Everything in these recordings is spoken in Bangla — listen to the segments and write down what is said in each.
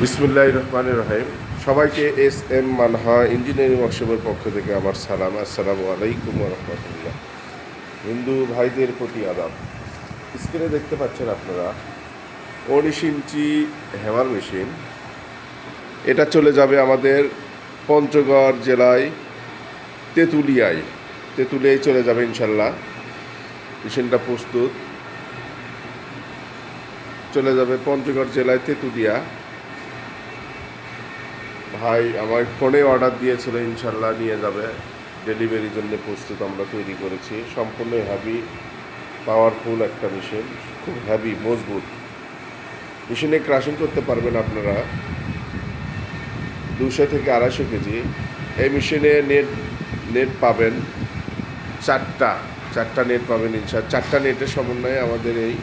বিসমুল্লাহ রহমান রহিম। সবাইকে এস এম মানহা ইঞ্জিনিয়ারিং ওয়ার্কশপের পক্ষ থেকে আমার সালাম। আসসালামু আলাইকুম রহমতুল্লাহ। হিন্দু ভাইদের প্রতি আদাব। স্ক্রিনে দেখতে পাচ্ছেন আপনারা উনিশ ইঞ্চি হ্যামার মেশিন। এটা চলে যাবে আমাদের পঞ্চগড় জেলায় তেঁতুলিয়ায়। তেঁতুলিয়ায় চলে যাবে ইনশাল্লাহ মেশিনটা প্রস্তুত। চলে যাবে পঞ্চগড় জেলায় তেঁতুলিয়া। ভাই, আমার ফোনে অর্ডার দিয়েছিল ইনশাল্লাহ নিয়ে যাবে। ডেলিভারির জন্য প্রস্তুত আমরা তৈরি করেছি। সম্পূর্ণ হ্যাভি পাওয়ারফুল একটা মেশিন খুব হ্যাভি মজবুত। মেশিনে ক্রাশিং করতে পারবেন আপনারা। দুশো থেকে আড়াইশো কেজি। এই মেশিনে নেট নেট পাবেন চারটা চারটা নেট পাবেন ইনশা চারটা নেটের সমন্বয়ে আমাদের এই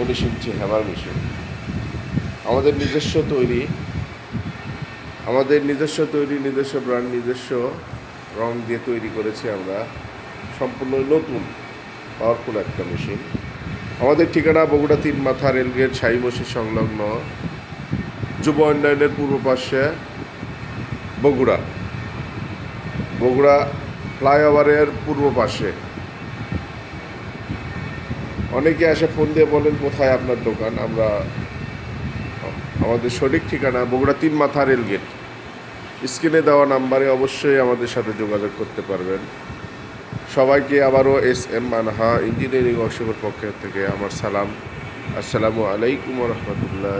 উনিশ ইঞ্চি হ্যামার মেশিন আমাদের নিজস্ব তৈরি আমাদের নিজস্ব তৈরি, নিজস্ব ব্র্যান্ড নিজস্ব রং দিয়ে তৈরি করেছি আমরা। সম্পূর্ণ নতুন পাওয়ারফুল একটা মেশিন আমাদের ঠিকানা বগুড়া তিন মাথা রেলগেট সাই মসজিদ সংলগ্ন, যুব উন্নয়নের পূর্ব পাশে বগুড়া। বগুড়া ফ্লাইওভারের পূর্ব পাশে। অনেকে এসে ফোন দিয়ে বলেন, কোথায় আপনার দোকান? আমরা আমাদের সঠিক ঠিকানা বগুড়া তিন মাথা রেলগেট স্ক্রিনে দেওয়া নাম্বারে অবশ্যই আমাদের সাথে যোগাযোগ করতে পারবেন। সবাইকে আবারও এস এম মানহা ইঞ্জিনিয়ারিং অংশের পক্ষ থেকে আমার সালাম। আসসালামু আলাইকুম রহমতুল্লাহ